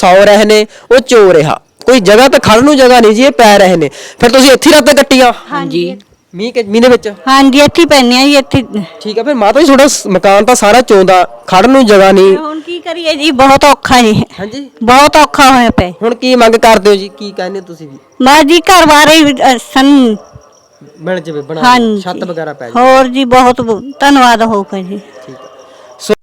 ਸੌ ਰਹੇ ਨੇ ਉਹ ਚੋ ਰਿਹਾ। ਕੋਈ ਜਗ੍ਹਾ ਤੇ ਖੜਨ ਨੂੰ ਜਗ੍ਹਾ ਨਹੀਂ ਜੀ ਇਹ ਪੈ ਰਹੇ ਨੇ। ਫਿਰ ਤੁਸੀਂ ਇੱਥੇ ਹੀ ਰਾਤਾਂ ਕੱਟੀਆਂ? ਹਾਂਜੀ। ਮੀਂਹ ਕਿ ਮੀਂਹ ਦੇ ਵਿੱਚ? ਹਾਂਜੀ ਇੱਥੇ ਪੈਂਦੇ ਆ ਜੀ ਇੱਥੇ। ਠੀਕ ਹੈ ਫਿਰ ਮਾਤਾ ਜੀ ਤੁਹਾਡਾ ਸ- ਮਕਾਨ ਤਾਂ ਸਾਰਾ ਚੋਂਦਾ ਖੜਨ ਨੂੰ ਜਗ੍ਹਾ ਨਹੀਂ। ਹੁਣ ਕੀ ਕਰੀਏ ਜੀ ਬਹੁਤ ਔਖਾ ਜੀ। ਹਾਂਜੀ। ਬਹੁਤ ਔਖਾ ਹੋਇਆ ਪਿਆ। ਹੁਣ ਕੀ ਮੰਗ ਕਰਦੇ ਹੋ ਜੀ ਕੀ ਕਹਿੰਦੇ ਤੁਸੀਂ ਵੀ? ਬਸ ਜੀ ਘਰ ਬਾਰੇ ਵੀ, ਅ, ਸਨ। ਮਿਲ ਜਵੇ ਬਣਾ ਹਾਂਜੀ। ਛੱਤ ਵਗੈਰਾ ਪੈ ਜਾਵੇ। ਹੋਰ ਜੀ ਬਹੁਤ ਧੰਨਵਾਦ ਹੋਊਗਾ ਜੀ। ਠੀਕ ਹੈ ਸੋ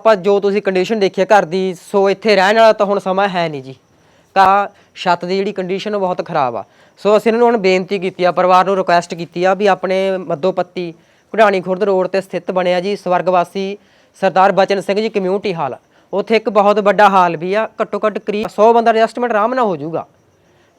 ਆਪਾਂ ਜੋ ਤੁਸੀਂ ਕੰਡੀਸ਼ਨ ਦੇਖੀ ਘਰ ਦੀ, ਸੋ ਇੱਥੇ ਰਹਿਣ ਵਾਲਾ ਤਾਂ ਹੁਣ ਸਮਾਂ ਹੈ ਨਹੀਂ ਜੀ। ਘਰ ਛੱਤ ਦੀ ਜਿਹੜੀ ਕੰਡੀਸ਼ਨ ਉਹ ਬਹੁਤ ਖਰਾਬ ਆ। ਸੋ ਅਸੀਂ ਇਹਨਾਂ ਨੂੰ ਹੁਣ ਬੇਨਤੀ ਕੀਤੀ ਆ, ਪਰਿਵਾਰ ਨੂੰ ਰਿਕੁਐਸਟ ਕੀਤੀ ਆ ਵੀ ਆਪਣੇ ਮੱਦੋਪੱਤੀ ਘੁਡਾਣੀ ਖੁਰਦ ਰੋਡ ਤੇ ਸਥਿਤ ਬਣਿਆ ਜੀ ਸਵਰਗਵਾਸੀ ਸਰਦਾਰ ਬਚਨ ਸਿੰਘ ਜੀ ਕਮਿਊਨਿਟੀ ਹਾਲ। ਉੱਥੇ ਇੱਕ ਬਹੁਤ ਵੱਡਾ ਹਾਲ ਵੀ ਆ, ਘੱਟੋ ਘੱਟ ਕਰੀਬ 100 ਬੰਦਾ ਐਡਜਸਟਮੈਂਟ ਆਰਾਮ ਨਾਲ ਹੋ ਜਾਊਗਾ।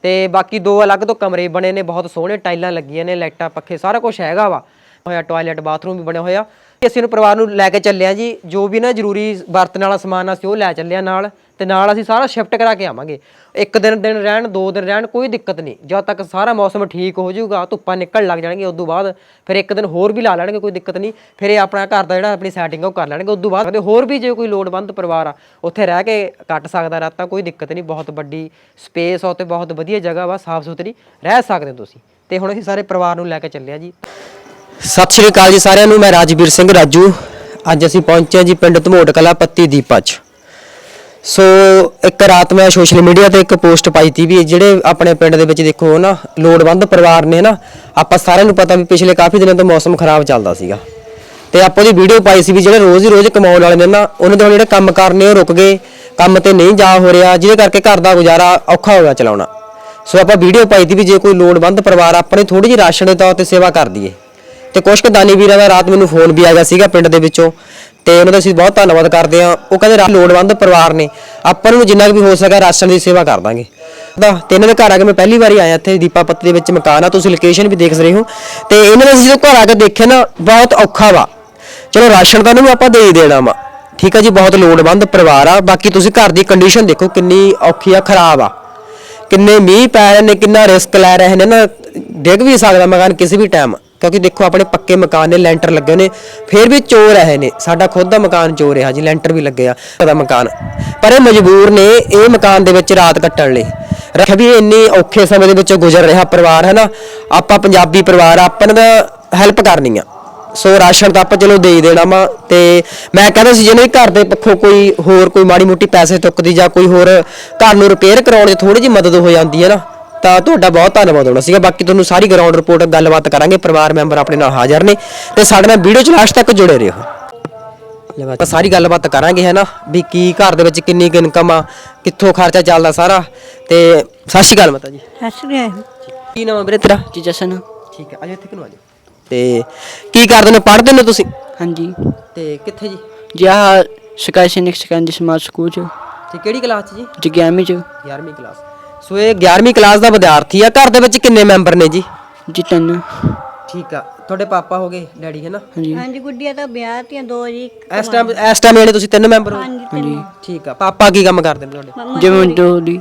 ਤੇ ਬਾਕੀ ਦੋ ਅਲੱਗ ਤੋਂ ਕਮਰੇ ਬਣੇ ਨੇ, ਬਹੁਤ ਸੋਹਣੇ ਟਾਈਲਾਂ ਲੱਗੀਆਂ ਨੇ, ਲਾਈਟਾਂ, ਪੱਖੇ, ਸਾਰਾ ਕੁਝ ਹੈਗਾ ਵਾ। ਹੋਇਆ ਟਾਇਲਟ ਬਾਥਰੂਮ ਵੀ ਬਣਿਆ ਹੋਇਆ। ਅਸੀਂ ਨੂੰ ਪਰਿਵਾਰ ਨੂੰ ਲੈ ਕੇ ਚੱਲੇ ਆ ਜੀ, ਜੋ ਵੀ ਨਾ ਜ਼ਰੂਰੀ ਵਰਤਣ ਵਾਲਾ ਸਮਾਨ ਅਸੀਂ ਉਹ ਲੈ ਚੱਲੇ ਆ ਨਾਲ ਤੇ ਨਾਲ ਅਸੀਂ ਸਾਰਾ ਸ਼ਿਫਟ ਕਰਾ ਕੇ ਆਵਾਂਗੇ। ਇੱਕ ਦਿਨ ਦਿਨ ਰਹਿਣ, ਦੋ ਦਿਨ ਰਹਿਣ, ਕੋਈ ਦਿੱਕਤ ਨਹੀਂ। ਜਦ ਤੱਕ ਸਾਰਾ ਮੌਸਮ ਠੀਕ ਹੋ ਜਾਊਗਾ, ਧੁੱਪਾਂ ਨਿਕਲ ਲੱਗ ਜਾਣਗੇ ਉਸ ਤੋਂ ਬਾਅਦ ਫਿਰ ਇੱਕ ਦਿਨ ਹੋਰ ਵੀ ਲਾ ਲੈਣਗੇ, ਕੋਈ ਦਿੱਕਤ ਨਹੀਂ। ਫਿਰ ਇਹ ਆਪਣਾ ਘਰ ਦਾ ਜਿਹੜਾ ਆਪਣੀ ਸੈਟਿੰਗ ਉਹ ਕਰ ਲੈਣਗੇ। ਉਸ ਤੋਂ ਬਾਅਦ ਹੋਰ ਵੀ ਜੇ ਕੋਈ ਲੋੜਵੰਦ ਪਰਿਵਾਰ ਆ, ਉੱਥੇ ਰਹਿ ਕੇ ਕੱਟ ਸਕਦਾ ਰਾਤਾਂ, ਕੋਈ ਦਿੱਕਤ ਨਹੀਂ। ਬਹੁਤ ਵੱਡੀ ਸਪੇਸ ਆ ਤੇ ਬਹੁਤ ਵਧੀਆ ਜਗ੍ਹਾ ਵਾ ਸਾਫ਼ ਸੁਥਰੀ ਰਹਿ ਸਕਦੇ ਹੋ ਤੁਸੀਂ। ਤੇ ਹੁਣ ਅਸੀਂ ਸਾਰੇ ਪਰਿਵਾਰ ਨੂੰ ਲੈ ਕੇ ਚੱਲੇ ਆ ਜੀ। ਸਤਿ ਸ਼੍ਰੀ ਅਕਾਲ ਜੀ ਸਾਰਿਆਂ ਨੂੰ, ਮੈਂ ਰਾਜਵੀਰ ਸਿੰਘ ਰਾਜੂ। ਅੱਜ ਅਸੀਂ ਪਹੁੰਚੇ ਹਾਂ ਜੀ ਪਿੰਡ ਧਮੋਟ ਕਲਾ ਪੱਤੀ ਦੀਪਾ 'ਚ। ਸੋ, ਇੱਕ ਰਾਤ ਮੈਂ ਸੋਸ਼ਲ ਮੀਡੀਆ ਤੇ ਇੱਕ ਪੋਸਟ ਪਾਈ ਤੀ ਵੀ ਜਿਹੜੇ ਆਪਣੇ ਪਿੰਡ ਦੇ ਵਿੱਚ ਦੇਖੋ ਨਾ, ਲੋੜਵੰਦ ਪਰਿਵਾਰ ਨੇ ਨਾ, ਆਪਾਂ ਸਾਰਿਆਂ ਨੂੰ ਪਤਾ ਵੀ ਪਿਛਲੇ ਕਾਫੀ ਦਿਨਾਂ ਤੋਂ ਮੌਸਮ ਖਰਾਬ ਚੱਲਦਾ ਸੀਗਾ। ਤੇ ਆਪਾਂ ਉਹਦੀ ਵੀਡੀਓ ਪਾਈ ਸੀ ਵੀ ਜਿਹੜੇ ਰੋਜ਼ ਹੀ ਰੋਜ਼ ਕਮਾਉਣ ਵਾਲੇ ਨੇ ਨਾ, ਉਹਨਾਂ ਦੇ ਹੁਣ ਜਿਹੜੇ ਕੰਮ ਕਰਨੇ ਉਹ ਰੁਕ ਗਏ। ਕੰਮ ਤੇ ਨਹੀਂ ਜਾ ਹੋ ਰਿਹਾ, ਜਿਹਦੇ ਕਰਕੇ ਘਰ ਦਾ ਗੁਜ਼ਾਰਾ ਔਖਾ ਹੋ ਗਿਆ ਚਲਾਉਣਾ। ਸੋ ਆਪਾਂ ਵੀਡੀਓ ਪਾਈ ਤੀ ਵੀ ਜੇ ਕੋਈ ਲੋੜਵੰਦ ਪਰਿਵਾਰ ਆਪਣੇ ਥੋੜੀ ਜਿਹੀ ਰਾਸ਼ਨ ਦੇ ਤੌਰ ਤੇ ਸੇਵਾ ਕਰ ਦਈਏ। ਤੇ ਕੁਝ ਕੁ ਦਾਨੀ ਵੀਰਾਂ ਦਾ ਰਾਤ ਮੈਨੂੰ ਫੋਨ ਵੀ ਆ ਗਿਆ ਸੀਗਾ ਪਿੰਡ ਦੇ ਵਿੱਚੋਂ, ਤੇ ਉਹਨਾਂ ਦਾ ਅਸੀਂ ਬਹੁਤ ਧੰਨਵਾਦ ਕਰਦੇ ਹਾਂ। ਉਹ ਕਹਿੰਦੇ ਰਾ- ਲੋੜਵੰਦ ਪਰਿਵਾਰ ਨੇ, ਆਪਾਂ ਨੂੰ ਜਿੰਨਾ ਕੁ ਵੀ ਹੋ ਸਕਿਆ ਰਾਸ਼ਨ ਦੀ ਸੇਵਾ ਕਰ ਦਾਂਗੇ। ਦਾ ਤੇ ਇਹਨਾਂ ਦੇ ਘਰ ਆ ਕੇ ਮੈਂ ਪਹਿਲੀ ਵਾਰੀ ਆਇਆ ਇੱਥੇ ਦੀਪਾ ਪੱਤੀ ਦੇ ਵਿੱਚ ਮਕਾਨ ਆ, ਤੁਸੀਂ ਲੋਕੇਸ਼ਨ ਵੀ ਦੇਖ ਰਹੇ ਹੋ। ਤੇ ਇਹਨਾਂ ਨੇ ਅਸੀਂ ਜਦੋਂ ਘਰ ਆ ਕੇ ਦੇਖਿਆ ਨਾ, ਬਹੁਤ ਔਖਾ ਵਾ। ਚਲੋ ਰਾਸ਼ਨ ਤਾਂ ਇਹਨਾਂ ਨੂੰ ਆਪਾਂ ਦੇ ਹੀ ਦੇਣਾ ਵਾ। ਠੀਕ ਆ ਜੀ, ਬਹੁਤ ਲੋੜਵੰਦ ਪਰਿਵਾਰ ਆ। ਬਾਕੀ ਤੁਸੀਂ ਘਰ ਦੀ ਕੰਡੀਸ਼ਨ ਦੇਖੋ ਕਿੰਨੀ ਔਖੀ ਆ, ਖਰਾਬ ਆ। ਕਿੰਨੇ ਮੀਂਹ ਪੈ ਰਹੇ ਨੇ, ਕਿੰਨਾ ਰਿਸਕ ਲੈ ਰਹੇ ਨੇ ਨਾ, ਡਿੱਗ ਵੀ ਸਕਦਾ ਮਕਾਨ ਕਿਸੇ ਵੀ ਟਾਈਮ ਕਿਉਂਕਿ ਦੇਖੋ ਆਪਣੇ ਪੱਕੇ ਮਕਾਨ ਨੇ ਲੈਂਟਰ ਲੱਗੇ ਨੇ ਫਿਰ ਵੀ ਚੋਰ ਰਹੇ ਨੇ। ਸਾਡਾ ਖੁਦ ਦਾ ਮਕਾਨ ਚੋ ਰਿਹਾ ਜੀ ਲੈਂਟਰ ਵੀ ਲੱਗੇ ਆ ਦਾ ਮਕਾਨ। ਪਰ ਇਹ ਮਜਬੂਰ ਨੇ ਇਹ ਮਕਾਨ ਦੇ ਵਿੱਚ ਰਾਤ ਕੱਟਣ ਲਈ। ਰੱਖ ਵੀ ਇੰਨੇ ਔਖੇ ਸਮੇਂ ਦੇ ਵਿੱਚੋਂ ਗੁਜ਼ਰ ਰਿਹਾ ਪਰਿਵਾਰ ਹੈ ਨਾ ਆਪਾਂ ਪੰਜਾਬੀ ਪਰਿਵਾਰ ਆ, ਆਪਾਂ ਦਾ ਹੈਲਪ ਕਰਨੀ ਆ। ਸੋ ਰਾਸ਼ਨ ਤਾਂ ਆਪਾਂ ਚਲੋ ਦੇ ਹੀ ਦੇਣਾ ਵਾ ਤੇ ਮੈਂ ਕਹਿੰਦਾ ਸੀ ਜਿਹਨੇ ਘਰ ਦੇ ਪੱਖੋਂ ਕੋਈ ਹੋਰ ਕੋਈ ਮਾੜੀ ਮੋਟੀ ਪੈਸੇ ਚੁੱਕਦੀ ਜਾਂ ਕੋਈ ਹੋਰ ਘਰ ਨੂੰ ਰਿਪੇਅਰ ਕਰਾਉਣ 'ਚ ਥੋੜੀ ਜਿਹੀ ਮਦਦ ਹੋ ਜਾਂਦੀ ਹੈ ਨਾ। ਤਾਂ ਤੁਹਾਡਾ ਬਹੁਤ ਧੰਨਵਾਦ ਹੋਣਾ ਸੀਗਾ। ਬਾਕੀ ਤੁਹਾਨੂੰ ਸਾਰੀ ਗਰਾਊਂਡ ਰਿਪੋਰਟ ਗੱਲਬਾਤ ਕਰਾਂਗੇ। ਪਰਿਵਾਰ ਮੈਂਬਰ ਆਪਣੇ ਨਾਲ ਹਾਜ਼ਰ ਨੇ ਤੇ ਸਾਡੇ ਨਾਲ ਵੀਡੀਓ 'ਚ ਲਾਸਟ ਤੱਕ ਜੁੜੇ ਰਹੋ। ਆਪਾਂ ਸਾਰੀ ਗੱਲਬਾਤ ਕਰਾਂਗੇ ਹੈ ਨਾ? ਵੀ ਕੀ ਘਰ ਦੇ ਵਿੱਚ ਕਿੰਨੀ ਕੁ ਇਨਕਮ ਆ ਕਿੱਥੋਂ ਖਰਚਾ ਚੱਲਦਾ ਸਾਰਾ ਤੇ ਸਤਿ ਸ਼੍ਰੀ ਅਕਾਲ ਮਾਤਾ ਜੀ। ਅਸਲੀ ਕੀ ਨਾਮ ਹੈ ਵੀਰੇ ਤੇਰਾ? ਜੀ ਜਸ਼ਨ। ਠੀਕ ਹੈ ਅਜੇ ਇੱਥੇ ਕਿਨੂੰ ਆ ਜਾਓ। ਤੇ ਕੀ ਕਰਦੇ ਨੇ? ਪੜ੍ਹਦੇ ਨੇ ਤੁਸੀਂ? ਹਾਂਜੀ। ਤੇ ਕਿੱਥੇ ਜੀ? ਜੀ ਆਹ ਸਕਾਈ ਸੈਨਿਕ ਸੈਕੰਡਰੀ ਸਮਾਰਟ ਸਕੂਲ ਚ। ਤੇ ਕਿਹੜੀ ਕਲਾਸ 'ਚ ਜੀ? ਜੀ 11ਵੀਂ ਚ। 11ਵੀਂ ਕਲਾਸ ਸੋ ਇਹ 11ਵੀਂ ਕਲਾਸ ਦਾ ਵਿਦਿਆਰਥੀ ਆ। ਘਰ ਦੇ ਵਿੱਚ ਕਿੰਨੇ ਮੈਂਬਰ ਨੇ ਜੀ? ਜੀ ਤਿੰਨ। ਠੀਕ ਆ। ਤੁਹਾਡੇ ਪਾਪਾ ਹੋ ਗਏ ਡੈਡੀ ਹੈ ਨਾ? ਹਾਂਜੀ। ਹਾਂਜੀ ਗੁੱਡੀਆਂ ਤਾਂ ਵਿਆਹ ਤੀਆਂ ਦੋ ਜੀ ਇਸ ਟਾਈਮ ਇਸ ਟਾਈਮ ਜਿਹੜੇ ਤੁਸੀਂ ਤਿੰਨ ਮੈਂਬਰ ਹੋ? ਹਾਂਜੀ ਹਾਂਜੀ। ਠੀਕ ਆ। ਪਾਪਾ ਕੀ ਕੰਮ ਕਰਦੇ ਨੇ ਤੁਹਾਡੇ? ਜਿਵੇਂ ਦੋ ਦੀ।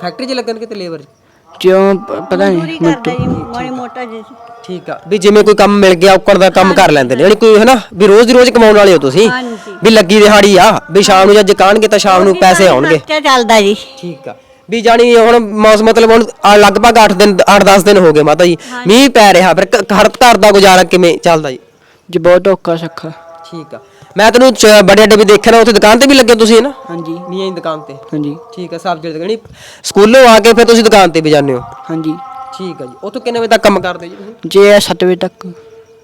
ਫੈਕਟਰੀ 'ਚ ਲੱਗਣ ਕਿਤੇ ਲੇਬਰ ਜਿਉਂ ਪਤਾ ਨਹੀਂ ਕਰਦਾ ਜੀ ਮਾੜੀ ਮੋਟਾ ਜੀ। ਠੀਕ ਆ। ਵੀ ਜਿਵੇਂ ਕੋਈ ਕੰਮ ਮਿਲ ਗਿਆ ਔਕੜ ਦਾ ਕੰਮ ਕਰ ਲੈਂਦੇ ਨੇ। ਯਾਨੀ ਕੋਈ ਹੈ ਨਾ ਵੀ ਰੋਜ਼ ਦੀ ਰੋਜ਼ ਕਮਾਉਣ ਵਾਲੇ ਹੋ ਤੁਸੀਂ। ਹਾਂਜੀ। ਵੀ ਲੱਗੀ ਦਿਹਾੜੀ ਆ ਵੀ ਸ਼ਾਮ ਨੂੰ ਜਾਂ ਜਕਾਣਗੇ ਤਾਂ ਸ਼ਾਮ ਨੂੰ ਪੈਸੇ ਆਉਣਗੇ। ਚੱਲਦਾ ਜੀ। ਠੀਕ ਆ। ਵੀ ਜਾਣੀ ਹੁਣ ਮੌਸ ਮਤਲਬ ਹੁਣ ਆ ਲਗਭਗ 8 ਦਿਨ 8-10 ਦਿਨ ਹੋ ਗਏ ਮਾਤਾ ਜੀ। ਮੀਂਹ ਪੈ ਰਿਹਾ ਫਿਰ ਘ- ਘਰ ਘਰ ਦਾ ਗੁਜ਼ਾਰਾ ਕਿਵੇਂ ਚੱਲਦਾ ਜੀ? ਜੀ ਬਹੁਤ ਔਖਾ ਸੱਖਾ ਠੀਕ ਆ। ਮੈਂ ਤੈਨੂੰ ਚ- ਬੜੇ ਅੱਡੇ ਵੀ ਦੇਖਿਆ ਨਾ ਉੱਥੇ ਦੁਕਾਨ ਤੇ ਵੀ ਲੱਗੇ ਤੁਸੀਂ ਨਾ ਹਾਂਜੀ। ਮੀਆਂ ਦੀ ਦੁਕਾਨ ਤੇ? ਹਾਂਜੀ। ਠੀਕ ਆ ਸਬਜ਼ੀ ਦੀ ਦੁਕਾਨ ਸਕੂਲੋਂ ਆ ਕੇ ਫਿਰ ਤੁਸੀਂ ਦੁਕਾਨ ਤੇ ਵੀ ਜਾਂਦੇ ਹੋ? ਹਾਂਜੀ। ਠੀਕ ਆ ਜੀ। ਉੱਥੋਂ ਕਿੰਨੇ ਵਜੇ ਤੱਕ ਕੰਮ ਕਰਦੇ ਜੀ ਤੁਸੀਂ? ਜੇ ਇਹ ਸੱਤ ਵਜੇ ਤੱਕ।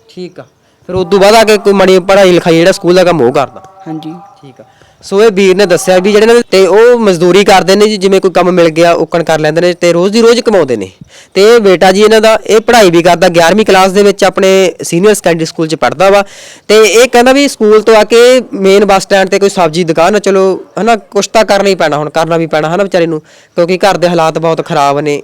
ਠੀਕ ਆ। ਫਿਰ ਉਸ ਤੋਂ ਬਾਅਦ ਆ ਕੇ ਕੋਈ ਮਾੜੀ ਪੜ੍ਹਾਈ ਲਿਖਾਈ ਜਿਹੜਾ ਸਕੂਲ ਦਾ ਕੰਮ ਉਹ ਕਰਦਾ। ਹਾਂਜੀ। ਠੀਕ ਆ। ਸੋ ਇਹ ਵੀਰ ਨੇ ਦੱਸਿਆ ਵੀ ਜਿਹੜੇ ਨੇ ਤੇ ਉਹ ਮਜ਼ਦੂਰੀ ਕਰਦੇ ਨੇ ਜੀ, ਜਿਵੇਂ ਕੋਈ ਕੰਮ ਮਿਲ ਗਿਆ, ਉਕਣ ਕਰ ਲੈਂਦੇ ਨੇ ਤੇ ਰੋਜ਼ ਦੀ ਰੋਜ਼ ਕਮਾਉਂਦੇ ਨੇ। ਤੇ ਇਹ ਬੇਟਾ ਜੀ ਇਹਨਾਂ ਦਾ ਇਹ ਪੜ੍ਹਾਈ ਵੀ ਕਰਦਾ 11ਵੀਂ ਕਲਾਸ ਦੇ ਵਿੱਚ ਆਪਣੇ ਸੀਨੀਅਰ ਸੈਕੰਡਰੀ ਸਕੂਲ 'ਚ ਪੜ੍ਹਦਾ ਵਾ। ਤੇ ਇਹ ਕਹਿੰਦਾ ਵੀ ਸਕੂਲ ਤੋਂ ਆ ਕੇ ਮੇਨ ਬੱਸ ਸਟੈਂਡ ਤੇ ਕੋਈ ਸਬਜ਼ੀ ਦੁਕਾਨ ਆ, ਚਲੋ, ਹਨਾ, ਕੁਛ ਤਾਂ ਕਰਨਾ ਹੀ ਪੈਣਾ ਹੁਣ, ਕਰਨਾ ਵੀ ਪੈਣਾ ਹਨਾ ਵਿਚਾਰੇ ਨੂੰ, ਕਿਉਂਕਿ ਘਰ ਦੇ ਹਾਲਾਤ ਬਹੁਤ ਖਰਾਬ ਨੇ।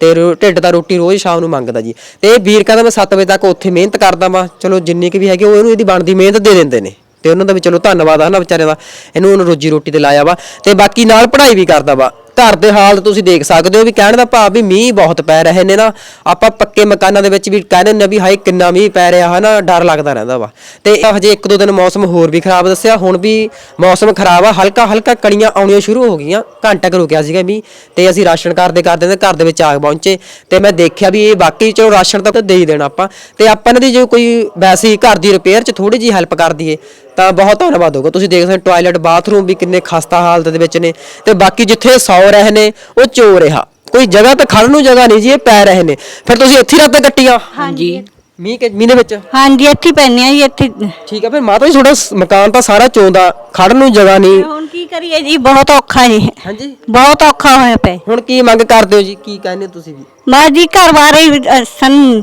ਤੇ ਰੋ- ਢਿੱਡ ਦਾ ਰੋਟੀ ਰੋਜ਼ ਸ਼ਾਮ ਨੂੰ ਮੰਗਦਾ ਜੀ। ਤੇ ਇਹ ਵੀਰ ਕਹਿੰਦਾ ਮੈਂ 7 ਵਜੇ ਤੱਕ ਉੱਥੇ ਮਿਹਨਤ ਕਰਦਾ ਵਾਂ, ਚਲੋ ਜਿੰਨੀ ਕੁ ਵੀ ਹੈਗੀ ਉਹ ਇਹਨੂੰ ਇਹਦੀ ਬਣਦੀ ਮਿਹਨਤ ਦੇ ਦਿੰਦੇ ਨੇ। ਤੇ ਉਹਨਾਂ ਦਾ ਵੀ ਚਲੋ ਧੰਨਵਾਦ ਆ ਨਾ ਵਿਚਾਰੇ ਦਾ, ਇਹਨੂੰ ਉਹਨੂੰ ਰੋਜੀ ਰੋਟੀ ਤੇ ਲਾਇਆ ਵਾ ਤੇ ਬਾਕੀ ਨਾਲ ਪੜ੍ਹਾਈ ਵੀ ਕਰਦਾ ਵਾ। ਘਰ ਦੇ ਹਾਲਤ ਤੁਸੀਂ ਦੇਖ ਸਕਦੇ ਹੋ ਵੀ ਕਹਿਣ ਦਾ ਭਾਵ ਵੀ ਮੀਂਹ ਬਹੁਤ ਪੈ ਰਹੇ ਨੇ ਨਾ, ਆਪਾਂ ਪੱਕੇ ਮਕਾਨਾਂ ਦੇ ਵਿੱਚ ਵੀ ਕਹਿੰਦੇ ਨੇ ਵੀ ਹਾਏ ਕਿੰਨਾ ਮੀਂਹ ਪੈ ਰਿਹਾ ਹੈ ਨਾ ਡਰ ਲੱਗਦਾ ਰਹਿੰਦਾ ਵਾ। ਤੇ ਹਜੇ ਇੱਕ ਦੋ ਦਿਨ ਮੌਸਮ ਹੋਰ ਵੀ ਖਰਾਬ ਦੱਸਿਆ, ਹੁਣ ਵੀ ਮੌਸਮ ਖਰਾਬ ਆ, ਹਲਕਾ ਹਲਕਾ ਕਣੀਆਂ ਆਉਣੀਆਂ ਸ਼ੁਰੂ ਹੋ ਗਈਆਂ ਘੰਟਾ ਕੁ ਰੁਕਿਆ ਸੀਗਾ ਮੀਂਹ ਤੇ ਅਸੀਂ ਰਾਸ਼ਨ ਕਰਦੇ ਕਰਦੇ ਤੇ ਘਰ ਦੇ ਵਿੱਚ ਆ ਪਹੁੰਚੇ ਤੇ ਮੈਂ ਦੇਖਿਆ ਵੀ ਇਹ ਵਾਕਈ ਚਲੋ ਰਾਸ਼ਨ ਤਾਂ ਦੇ ਹੀ ਦੇਣਾ ਆਪਾਂ। ਤੇ ਆਪਾਂ ਇਹਨਾਂ ਦੀ ਜੋ ਕੋਈ ਵੈਸੀ ਘਰ ਦੀ ਰਿਪੇਅਰ 'ਚ ਥੋੜੀ ਜੀ ਹੈਲਪ ਕਰ ਦਈਏ ਤਾਂ ਬਹੁਤ ਧੰਨਵਾਦ ਹੋਗਾ ਤੁਸੀਂ ਦੇਖ ਸਕਦੇ ਟਾਇਲਟ ਬਾਥਰੂਮ ਵੀ ਕਿੰਨੇ ਖਸਤਾ ਹਾਲਤ ਦੇ ਵਿੱਚ ਨੇ ਤੇ ਬਾਕੀ ਜਿੱਥੇ ਸੌ ਰਹੇ ਨੇ ਉਹ ਚੋ ਰਿਹਾ। ਕੋਈ ਜਗ੍ਹਾ ਤਾਂ ਖੜਨ ਨੂੰ ਜਗ੍ਹਾ ਨਹੀਂ ਜੀ ਇਹ ਪੈ ਰਹੇ ਨੇ। ਫਿਰ ਤੁਸੀਂ ਇੱਥੇ ਰਾਤਾਂ ਕੱਟੀਆਂ। ਹਾਂਜੀ। ਮੀਂਹ ਕੇ ਮੀਂਹ ਦੇ ਵਿੱਚ? ਹਾਂਜੀ ਇੱਥੇ ਪੈਨੇ ਆ ਜੀ ਇੱਥੇ। ਠੀਕ ਹੈ ਫਿਰ ਮਾਤਾ ਜੀ ਤੁਹਾਡਾ ਸ- ਮਕਾਨ ਤਾਂ ਸਾਰਾ ਚੋਂਦਾ ਖੜਨ ਨੂੰ ਜਗ੍ਹਾ ਨਹੀਂ। ਹੁਣ ਕੀ ਕਰੀਏ ਜੀ ਬਹੁਤ ਔਖਾ ਜੀ। ਹਾਂਜੀ। ਬਹੁਤ ਔਖਾ ਹੋਇਆ ਪਿਆ। ਹੁਣ ਕੀ ਮੰਗ ਕਰਦੇ ਹੋ ਜੀ ਕੀ ਕਹਿੰਦੇ ਹੋ ਤੁਸੀਂ ਵੀ? ਬਸ ਜੀ ਘਰ ਬਾਰੇ ਸਨ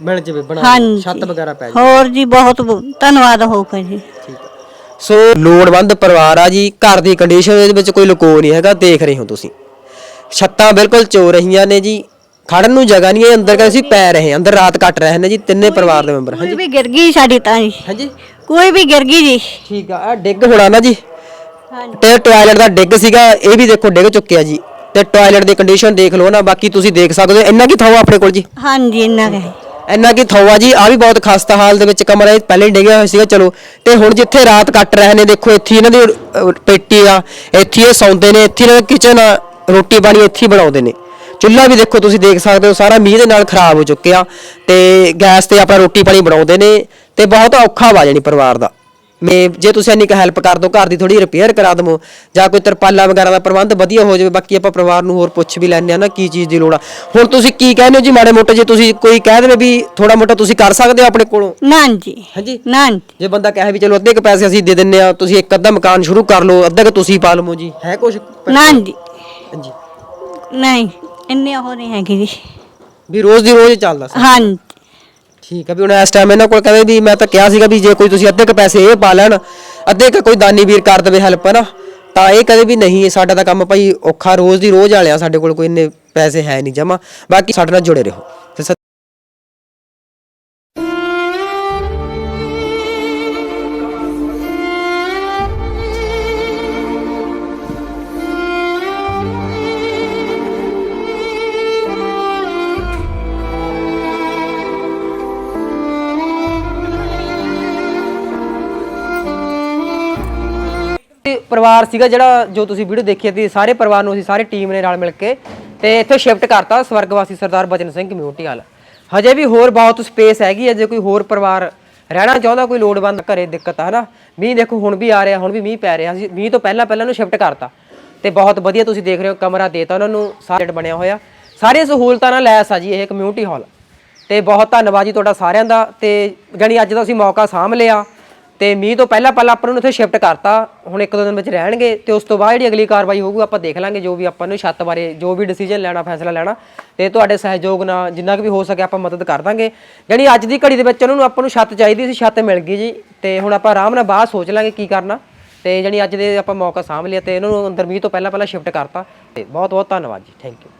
ਮਿਲ ਜਵੇ ਬਣਾ ਹਾਂਜੀ। ਛੱਤ ਵਗੈਰਾ ਪੈ ਜਾਵੇ ਹੋਰ ਜੀ ਬਹੁਤ ਬ- ਧੰਨਵਾਦ ਹੋਊਗਾ ਜੀ। ਠੀਕ ਹੈ ਸੋ ਲੋੜਵੰਦ ਪਰਿਵਾਰ ਆ ਜੀ ਘਰ ਦੀ ਕੰਡੀਸ਼ਨ ਦੇ ਵਿੱਚ ਕੋਈ ਲੁਕੋ ਨਹੀਂ ਹੈਗਾ ਦੇਖ ਰਹੇ ਹੋ ਤੁਸੀਂ। ਛੱਤਾਂ ਬਿਲਕੁਲ ਚੋ ਰਹੀਆਂ ਨੇ ਜੀ ਖੜਨ ਨੂੰ ਜਗ੍ਹਾ ਨਹੀਂ ਹੈ ਅੰਦਰ ਕਹਿੰਦੇ ਸੀ ਪੈ ਰਹੇ ਹਾਂ, ਅੰਦਰ ਰਾਤ ਕੱਟ ਰਹੇ ਨੇ ਜੀ ਤਿੰਨੇ ਪਰਿਵਾਰ ਦੇ ਮੈਂਬਰ ਕੋਈ ਵੀ ਗਿਰ ਗਈ ਸਾਡੀ ਤਾਂ ਜੀ। ਹਾਂਜੀ। ਕੋਈ ਵੀ ਗਿਰ ਗਈ ਜੀ। ਠੀਕ ਆ ਆ ਡਿੱਗ ਹੋਣਾ ਨਾ ਜੀ। ਹਾਂਜੀ। ਤੇ ਟਾਇਲਟ ਦਾ ਡਿੱਗ ਸੀਗਾ ਇਹ ਵੀ ਦੇਖੋ ਡਿੱਗ ਚੁੱਕਿਆ ਜੀ। ਤੇ ਟਾਇਲਟ ਦੀ ਕੰਡੀਸ਼ਨ ਦੇਖ ਲਓ ਨਾ ਬਾਕੀ ਤੁਸੀਂ ਦੇਖ ਸਕਦੇ ਹੋ ਇੰਨਾ ਕੀ ਥਾਂ ਆਪਣੇ ਕੋਲ ਜੀ? ਹਾਂਜੀ ਇੰਨਾ ਕੁ ਹੈ। ਇੰਨਾ ਕਿ ਥਾਂ ਜੀ ਆ ਵੀ ਬਹੁਤ ਖਸਤਾ ਹਾਲ ਦੇ ਵਿੱਚ ਕਮਰਾ ਇਹ ਪਹਿਲੇ ਹੀ ਡਿੱਗਿਆ ਹੋਇਆ ਸੀਗਾ ਚਲੋ। ਤੇ ਹੁਣ ਜਿੱਥੇ ਰਾਤ ਕੱਟ ਰਹੇ ਨੇ ਦੇਖੋ ਇੱਥੇ ਇਹਨਾਂ ਦੀ ਅਹ, ਪੇਟੀ ਆ ਇੱਥੇ ਇਹ ਸੌਂਦੇ ਨੇ ਇੱਥੇ ਇਹਨਾਂ ਦਾ ਕਿਚਨ ਆ ਰੋਟੀ ਪਾਣੀ ਇੱਥੇ ਹੀ ਬਣਾਉਂਦੇ ਨੇ। ਚੁੱਲ੍ਹਾ ਵੀ ਦੇਖੋ ਤੁਸੀਂ ਦੇਖ ਸਕਦੇ ਹੋ ਸਾਰਾ ਮੀਂਹ ਦੇ ਨਾਲ ਖਰਾਬ ਹੋ ਚੁੱਕਿਆ। ਤੇ ਗੈਸ ਤੇ ਆਪਣਾ ਰੋਟੀ ਪਾਣੀ ਬਣਾਉਂਦੇ ਨੇ ਤੇ ਬਹੁਤ ਔਖਾ ਵਾ ਜਾਣੀ ਪਰਿਵਾਰ ਦਾ। ਮੈਂ ਜੇ ਤੁਸੀਂ ਇੰਨੀ ਕੁ ਹੈਲਪ ਕਰ ਦੋ ਘਰ ਦੀ ਥੋੜੀ ਰਿਪੇਅਰ ਕਰਾ ਦਮੋ ਜਾਂ ਕੋਈ ਤਰਪਾਲਾਂ ਵਗੈਰਾ ਦਾ ਪ੍ਰਬੰਧ ਵਧੀਆ ਹੋ ਜਾਵੇ ਬਾਕੀ ਆਪਾਂ ਪਰਿਵਾਰ ਨੂੰ ਹੋਰ ਪੁੱਛ ਵੀ ਲੈਣੇ ਆ ਨਾ ਕੀ ਚੀਜ਼ ਦੀ ਲੋੜ ਆ। ਹੁਣ ਤੁਸੀਂ ਕੀ ਕਹਿੰਦੇ ਹੋ ਜੀ ਮਾੜੇ ਮੋਟੇ ਜੇ ਤੁਸੀਂ ਕੋਈ ਕਹਿ ਦੇਵੇ ਵੀ ਥੋੜਾ ਮੋਟਾ ਤੁਸੀਂ ਕਰ ਸਕਦੇ ਹੋ ਆਪਣੇ ਕੋਲੋਂ? ਨਾ ਜੀ ਹਾਂਜੀ। ਨਾ ਜੀ ਜੇ ਬੰਦਾ ਕਹੇ ਵੀ ਚਲੋ ਅੱਧੇ ਕ ਪੈਸੇ ਅਸੀਂ ਦੇ ਦਿੰਨੇ ਆ ਤੁਸੀਂ ਇੱਕ ਅੱਧਾ ਮਕਾਨ ਸ਼ੁਰੂ ਕਰ ਲਓ ਅੱਧਾ ਕ ਤੁਸੀਂ ਪਾ ਲਵੋ ਜੀ। ਹੈ ਕੁਝ ਨਾ ਜੀ ਹਾਂਜੀ। ਨਹੀਂ ਇੰਨੇ ਹੋ ਨਹੀਂ ਹੈਗੇ ਜੀ। ਵੀ ਰੋਜ਼ ਦੀ ਰੋਜ਼ ਚੱਲਦਾ ਸੀ। ਹਾਂਜੀ। ਠੀਕ ਹੈ ਵੀ ਹੁਣ ਇਸ ਟਾਈਮ ਇਹਨਾਂ ਕੋਲ ਕਹਿੰਦੇ ਵੀ ਮੈਂ ਤਾਂ ਕਿਹਾ ਸੀਗਾ ਵੀ ਜੇ ਕੋਈ ਤੁਸੀਂ ਅੱਧੇ ਕ ਪੈਸੇ ਇਹ ਪਾ ਲੈਣ, ਅੱਧੇ ਕ ਕੋਈ ਦਾਨੀ ਵੀਰ ਕਰ ਦੇਵੇ ਹੈਲਪ ਨਾ ਤਾਂ ਇਹ ਕਦੇ ਵੀ ਨਹੀਂ ਸਾਡਾ ਤਾਂ ਕੰਮ ਭਾਈ ਔਖਾ ਰੋਜ਼ ਦੀ ਰੋਜ਼ ਵਾਲਿਆ ਸਾਡੇ ਕੋਲ ਕੋਈ ਇੰਨੇ ਪੈਸੇ ਹੈ ਨਹੀਂ ਜਮਾ, ਬਾਕੀ ਸਾਡੇ ਨਾਲ ਜੁੜੇ ਰਹੋ। ਤੇ ਪਰਿਵਾਰ ਸੀਗਾ ਜਿਹੜਾ ਜੋ ਤੁਸੀਂ ਵੀਡੀਓ ਦੇਖੀ ਸੀ ਸਾਰੇ ਪਰਿਵਾਰ ਨੂੰ ਅਸੀਂ ਸਾਰੇ ਟੀਮ ਨੇ ਨਾਲ ਮਿਲ ਕੇ ਤੇ ਇੱਥੇ ਸ਼ਿਫਟ ਕਰਤਾ ਸਵਰਗਵਾਸੀ ਸਰਦਾਰ ਬਚਨ ਸਿੰਘ ਕਮਿਊਨਿਟੀ ਹਾਲ ਹਜੇ ਵੀ ਹੋਰ ਬਹੁਤ ਸਪੇਸ ਹੈਗੀ ਹੈ, ਜੇ ਕੋਈ ਹੋਰ ਪਰਿਵਾਰ ਰਹਿਣਾ ਚਾਹੁੰਦਾ, ਕੋਈ ਲੋੜਵੰਦ ਘਰੇ ਦਿੱਕਤ ਹੈ ਨਾ ਮੀਂਹ ਦੇਖੋ, ਹੁਣ ਵੀ ਆ ਰਿਹਾ, ਹੁਣ ਵੀ ਮੀਂਹ ਪੈ ਰਿਹਾ। ਸੀ ਮੀਂਹ ਤੋਂ ਪਹਿਲਾਂ ਪਹਿਲਾਂ ਨੂੰ ਸ਼ਿਫਟ ਕਰਤਾ। ਤੇ ਬਹੁਤ ਵਧੀਆ ਤੁਸੀਂ ਦੇਖ ਰਹੇ ਹੋ, ਕਮਰਾ ਦੇਤਾ ਉਹਨਾਂ ਨੂੰ, ਸਾਰਾ ਬਣਿਆ ਹੋਇਆ। ਸਾਰੀਆਂ ਸਹੂਲਤਾਂ ਨਾਲ ਲੈਸ ਆ ਜੀ ਇਹ ਕਮਿਊਨਿਟੀ ਹਾਲ ਤੇ ਬਹੁਤ ਧੰਨਵਾਦ ਜੀ ਤੁਹਾਡਾ ਸਾਰਿਆਂ ਦਾ। ਤੇ ਜਾਣੀ ਅੱਜ ਦਾ ਅਸੀਂ ਮੌਕਾ ਸਾਂਭ ਲਿਆ। ਤੇ ਮੀਂਹ ਤੋਂ ਪਹਿਲਾਂ ਪਹਿਲਾਂ ਆਪਾਂ ਨੂੰ ਇੱਥੇ ਸ਼ਿਫਟ ਕਰਤਾ। ਹੁਣ ਇੱਕ ਦੋ ਦਿਨ ਵਿੱਚ ਰਹਿਣਗੇ ਤੇ ਉਸ ਤੋਂ ਬਾਅਦ ਜਿਹੜੀ ਅਗਲੀ ਕਾਰਵਾਈ ਹੋਊਗੀ ਆਪਾਂ ਦੇਖ ਲਾਂਗੇ ਜੋ ਵੀ ਆਪਾਂ ਨੂੰ ਛੱਤ ਬਾਰੇ ਜੋ ਵੀ ਡਿਸੀਜਨ ਲੈਣਾ, ਫੈਸਲਾ ਲੈਣਾ ਤੇ ਤੁਹਾਡੇ ਸਹਿਯੋਗ ਨਾਲ ਜਿੰਨਾ ਕੁ ਵੀ ਹੋ ਸਕੇ ਆਪਾਂ ਮਦਦ ਕਰ ਦਾਂਗੇ। ਜਾਣੀ ਅੱਜ ਦੀ ਘੜੀ ਦੇ ਵਿੱਚ ਉਹਨਾਂ ਨੂੰ ਆਪਾਂ ਨੂੰ ਛੱਤ ਚਾਹੀਦੀ ਸੀ, ਛੱਤ ਮਿਲ ਗਈ ਜੀ ਤੇ ਹੁਣ ਆਪਾਂ ਆਰਾਮ ਨਾਲ ਬਾਅਦ ਸੋਚ ਲਾਂਗੇ ਕੀ ਕਰਨਾ। ਤੇ ਜਾਣੀ ਅੱਜ ਦੇ ਆਪਾਂ ਮੌਕਾ ਸਾਂਭ ਲਿਆ ਤੇ ਇਹਨਾਂ ਨੂੰ ਅੰਦਰ ਮੀਂਹ ਤੋਂ ਪਹਿਲਾਂ ਪਹਿਲਾਂ ਸ਼ਿਫਟ ਕਰਤਾ। ਤੇ ਬਹੁਤ ਬਹੁਤ ਧੰਨਵਾਦ ਜੀ ਥੈਂਕ ਯੂ